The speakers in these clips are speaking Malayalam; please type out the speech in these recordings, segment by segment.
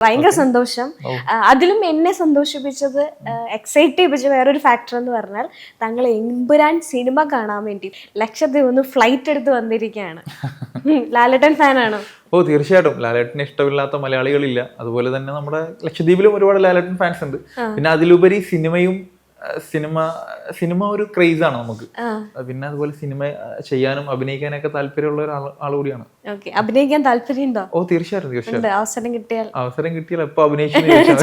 ഭയങ്കര സന്തോഷം. അതിലും എന്നെ സന്തോഷിപ്പിച്ചത് എക്സൈറ്റ് ചെയ്യിപ്പിച്ച വേറൊരു ഫാക്ടർ എന്ന് പറഞ്ഞാൽ താങ്കൾ എമ്പുരാൻ സിനിമ കാണാൻ വേണ്ടി ലക്ഷദ്വീപ് ഒന്ന് ഫ്ലൈറ്റ് എടുത്ത് വന്നിരിക്കുകയാണ്. ലാലേട്ടൻ ഫാനാണോ ഓ തീർച്ചയായിട്ടും. ലാലേട്ടനെ ഇഷ്ടമില്ലാത്ത മലയാളികളില്ല. അതുപോലെ തന്നെ നമ്മുടെ ലക്ഷദ്വീപിലും ഒരുപാട് ലാലേട്ടൻ ഫാൻസ് ഉണ്ട്. പിന്നെ അതിലുപരി സിനിമയും സിനിമ സിനിമ ഒരു ക്രേസ് ആണ് നമുക്ക്. പിന്നെ അതുപോലെ സിനിമ ചെയ്യാനും അഭിനയിക്കാനൊക്കെ താല്പര്യമുള്ള ഒരു ആൾ- കൂടിയാണ്. അഭിനയിക്കാൻ താല്പര്യമുണ്ടോ? ഓ തീർച്ചയായിട്ടും തീർച്ചയായിട്ടും. അവസരം കിട്ടിയാൽ? അവസരം കിട്ടിയാൽ എപ്പോ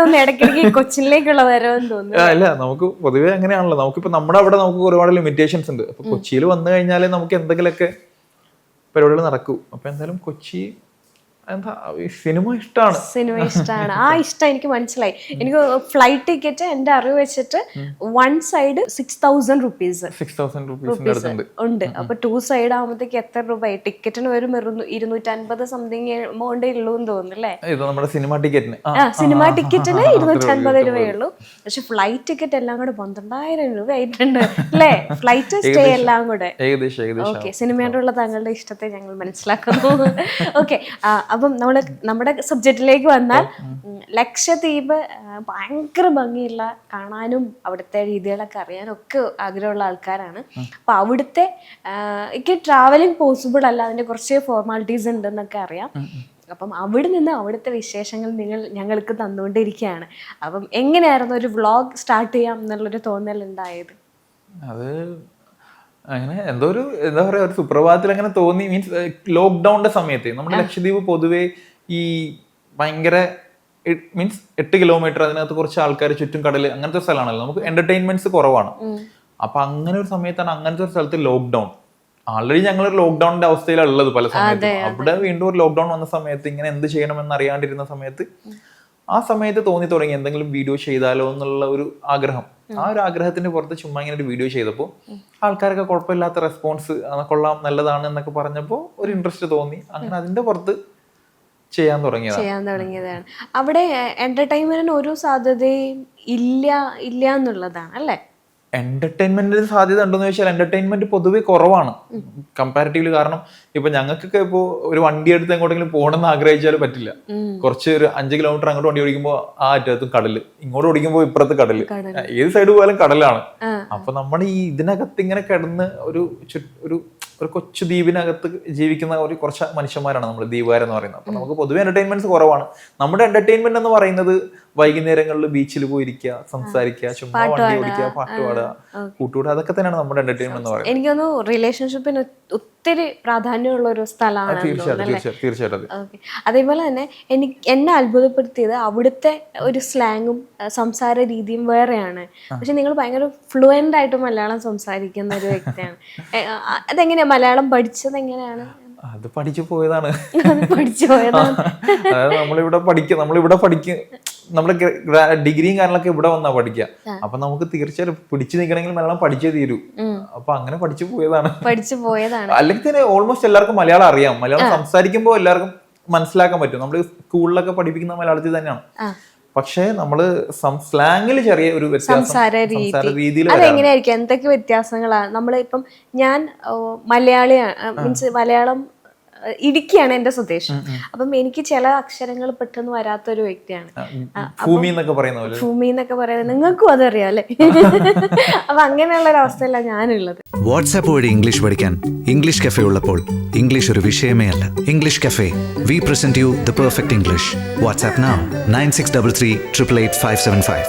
തോന്നുന്നു ഇടയ്ക്കിടയ്ക്ക് കൊച്ചിനിലേക്കുള്ള വരവെന്ന് തോന്നുന്നു. അല്ല നമുക്ക് പൊതുവേ അങ്ങനെയാണല്ലോ. നമുക്കിപ്പോ നമ്മുടെ അവിടെ നമുക്ക് ഒരുപാട് ലിമിറ്റേഷൻസ് ഉണ്ട്. അപ്പൊ കൊച്ചിയിൽ വന്നു കഴിഞ്ഞാലേ നമുക്ക് എന്തെങ്കിലുമൊക്കെ പരിപാടികൾ നടക്കൂ. അപ്പൊ എന്തായാലും കൊച്ചി എന്താ സിനിമ ഇഷ്ടമാണ് സിനിമ ഇഷ്ടമാണ് ആ ഇഷ്ടം എനിക്ക് മനസ്സിലായി. എനിക്ക് ഫ്ലൈറ്റ് ടിക്കറ്റ് എന്റെ അറിവ് വെച്ചിട്ട് one side six thousand rupees റുപ്പീസിന്റെ ഉണ്ട്. അപ്പൊ ടു സൈഡ് ആകുമ്പോഴത്തേക്ക് എത്ര രൂപയായി ടിക്കറ്റിന് വരും ഇരുന്നൂറ്റി അൻപത് സംതിങ് എമൗണ്ടേ ഉള്ളൂ എന്ന് തോന്നുന്നു ഇത് നമ്മുടെ സിനിമ ടിക്കറ്റിന് ആ സിനിമ ടിക്കറ്റിന് ഇരുന്നൂറ്റി അൻപത് രൂപയേ ഉള്ളൂ. പക്ഷെ ഫ്ലൈറ്റ് ടിക്കറ്റ് എല്ലാം കൂടെ പന്ത്രണ്ടായിരം രൂപ ആയിട്ടുണ്ട് അല്ലേ ഫ്ലൈറ്റ് സ്റ്റേ എല്ലാം കൂടെ. ഓക്കെ സിനിമയോടുള്ള താങ്കളുടെ ഇഷ്ടത്തെ ഞങ്ങൾ മനസ്സിലാക്കുന്നു. ഓക്കെ അപ്പം നമ്മൾ നമ്മുടെ സബ്ജക്റ്റിലേക്ക് വന്നാൽ ലക്ഷദ്വീപ് ഭയങ്കര ഭംഗിയുള്ള കാണാനും അവിടുത്തെ രീതികളൊക്കെ അറിയാനും ഒക്കെ ആഗ്രഹമുള്ള ആൾക്കാരാണ്. അപ്പൊ അവിടുത്തെ എനിക്ക് ട്രാവലിംഗ് പോസിബിൾ അല്ല അതിന്റെ കുറച്ച് ഫോർമാലിറ്റീസ് ഉണ്ടെന്നൊക്കെ അറിയാം. അപ്പം അവിടെ നിന്ന് അവിടുത്തെ വിശേഷങ്ങൾ നിങ്ങൾ ഞങ്ങൾക്ക് തന്നുകൊണ്ടിരിക്കുകയാണ്. അപ്പം എങ്ങനെയായിരുന്നു ഒരു വ്ളോഗ് സ്റ്റാർട്ട് ചെയ്യാം എന്നുള്ളൊരു തോന്നൽ ഉണ്ടായത് അത് അങ്ങനെ എന്തോ ഒരു എന്താ പറയാ ഒരു സുപ്രഭാതത്തിൽ അങ്ങനെ തോന്നി. മീൻസ് ലോക്ക്ഡൌണിന്റെ സമയത്ത് നമ്മുടെ ലക്ഷദ്വീപ് പൊതുവെ ഈ ഭയങ്കര മീൻസ് എട്ട് കിലോമീറ്റർ അതിനകത്ത് കുറച്ച് ആൾക്കാർ ചുറ്റും കടൽ അങ്ങനത്തെ സ്ഥലമാണല്ലോ. നമുക്ക് എന്റർടൈൻമെന്റ്സ് കുറവാണ്. അപ്പൊ അങ്ങനെ ഒരു സമയത്താണ് അങ്ങനത്തെ ഒരു സ്ഥലത്ത് ലോക്ക്ഡൌൺ ആൾറെഡി ഞങ്ങൾ ഒരു ലോക്ക്ഡൌണിന്റെ അവസ്ഥയിലാണ് ഉള്ളത് പല സമയത്തും അവിടെ വീണ്ടും ഒരു ലോക്ക്ഡൌൺ വന്ന സമയത്ത് ഇങ്ങനെ എന്ത് ചെയ്യണമെന്ന് അറിയാണ്ടിരുന്ന സമയത്ത് ആ സമയത്ത് തോന്നി തുടങ്ങി എന്തെങ്കിലും വീഡിയോ ചെയ്താലോ എന്നുള്ള ഒരു ആഗ്രഹം. ആ ഒരു ആഗ്രഹത്തിന്റെ പുറത്ത് ചുമ്മാ ഇങ്ങനെ ഒരു വീഡിയോ ചെയ്തപ്പോൾ ആൾക്കാരൊക്കെ കുഴപ്പമില്ലാത്ത റെസ്പോൺസ് കൊള്ളാം നല്ലതാണ് എന്നൊക്കെ പറഞ്ഞപ്പോൾ ഒരു ഇൻട്രസ്റ്റ് തോന്നി. അങ്ങനെ അതിന്റെ പുറത്ത് ചെയ്യാൻ തുടങ്ങിയതാണ്. ചെയ്യാൻ തുടങ്ങിയതാണ്. അവിടെ എന്റർടൈൻമെന്റിന് ഒരു സാധ്യതയും ഇല്ല ഇല്ല എന്നുള്ളതാണ് അല്ലേ? എന്റർടൈൻമെന്റിന് സാധ്യത ഉണ്ടോന്ന് ചോദിച്ചാൽ എന്റർടൈൻമെന്റ് പൊതുവേ കുറവാണ്. കമ്പാരിറ്റീവ്ലി കാരണം ഇപ്പൊ ഞങ്ങൾക്കൊക്കെ ഇപ്പോ ഒരു വണ്ടി എടുത്ത് എങ്ങോട്ടെങ്കിലും പോകണമെന്ന് ആഗ്രഹിച്ചാൽ പറ്റില്ല. കുറച്ച് ഒരു അഞ്ച് കിലോമീറ്റർ അങ്ങോട്ട് വണ്ടി ഓടിക്കുമ്പോൾ ആ അറ്റത്തും കടൽ. ഇങ്ങോട്ട് ഓടിക്കുമ്പോൾ ഇപ്പുറത്ത് കടൽ. ഏത് സൈഡ് പോയാലും കടലാണ്. അപ്പൊ നമ്മൾ ഈ ഇതിനകത്ത് ഇങ്ങനെ കിടന്ന് ഒരു ഒരു ഒരു കൊച്ചു ദ്വീപിനകത്ത് ജീവിക്കുന്ന ഒരു കുറച്ച് മനുഷ്യന്മാരാണ് നമ്മൾ ദ്വീപുകാരെന്ന് പറയുന്നത്. അപ്പൊ നമുക്ക് പൊതുവെ എന്റർടൈൻമെന്റ്സ് കുറവാണ്. നമ്മുടെ എന്റർടൈൻമെന്റ് എന്ന് പറയുന്നത് വൈകുന്നേരങ്ങളിൽ ബീച്ചിൽ പോയിരിക്കുക സംസാരിക്കുക ചുമ്മാ വണ്ടി ഓടിക്കുക പാട്ട് പാടുക കൂട്ടുകൂടുക. അതൊക്കെ തന്നെയാണ് നമ്മുടെ എന്റർടൈൻമെന്റ് എന്ന് പറയുന്നത്. എനിക്ക് തോന്നുന്നു റിലേഷൻഷിപ്പിന് ഒത്തിരി പ്രാധാന്യമുള്ള ഒരു സ്ഥലമാണ് തീർച്ചയായിട്ടും തീർച്ചയായിട്ടും അതേപോലെ തന്നെ എനിക്ക് എന്നെ അത്ഭുതപ്പെടുത്തിയത് അവിടുത്തെ ഒരു സ്ലാങ്ങും സംസാര രീതിയും വേറെയാണ്. പക്ഷെ നിങ്ങൾ ഭയങ്കര ഫ്ലുവന്റ് ആയിട്ട് മലയാളം സംസാരിക്കുന്ന ഒരു വ്യക്തിയാണ്. അതെങ്ങനെ അതെങ്ങനെയാ? മലയാളം പഠിച്ചത് എങ്ങനെയാണ്? അത് പഠിച്ചു പോയതാണ്. അത് പഠിച്ചു പോയതാണ്. അതായത് നമ്മളിവിടെ പഠിക്കുക നമ്മളിവിടെ പഠിക്കുക നമ്മുടെ ഡിഗ്രിയും കാര്യങ്ങളൊക്കെ ഇവിടെ വന്നാ പഠിക്കുക അപ്പൊ നമുക്ക് തീർച്ചയായിട്ടും പിടിച്ചു നിൽക്കണമെങ്കിൽ മലയാളം പഠിച്ചേ തീരൂ. അപ്പൊ അങ്ങനെ പഠിച്ചു പോയതാണ്. പഠിച്ചു പോയതാണ്. അല്ലെങ്കിൽ തന്നെ ഓൾമോസ്റ്റ് എല്ലാവർക്കും മലയാളം അറിയാം. മലയാളം സംസാരിക്കുമ്പോൾ എല്ലാവർക്കും മനസ്സിലാക്കാൻ പറ്റും. നമ്മൾ സ്കൂളിലൊക്കെ പഠിപ്പിക്കുന്ന മലയാളത്തിൽ തന്നെയാണ്. പക്ഷേ നമ്മൾ സ്ലാങ്ങിൽ ചെറിയ ഒരു സംസാര രീതി. അതെങ്ങനെയായിരിക്കും? എന്തൊക്കെ വ്യത്യാസങ്ങളാണ് നമ്മളിപ്പം ഞാൻ മലയാളിയാണ് മീൻസ് മലയാളം ഇടുക്കിയാണ് എന്റെ സ്വദേശം അപ്പം എനിക്ക് ചില അക്ഷരങ്ങൾ പെട്ടെന്ന് വരാത്ത ഒരു വ്യക്തിയാണ് ഭൂമി എന്നൊക്കെ പറയുന്ന പോലെ? ഭൂമി എന്നൊക്കെ പറയുന്നത് നിങ്ങൾക്കും അതറിയാം അല്ലേ? അപ്പൊ അങ്ങനെയുള്ള ഒരു അവസ്ഥയിലാണ് ഞാനുള്ളത്. വാട്സാപ്പ് വഴി ഇംഗ്ലീഷ് പഠിക്കാൻ ഇംഗ്ലീഷ് കഫേ ഉള്ളപ്പോൾ ഇംഗ്ലീഷ് ഒരു വിഷയമേ അല്ല. English cafe. We present you the perfect English WhatsApp nine six double three triple eight five seven five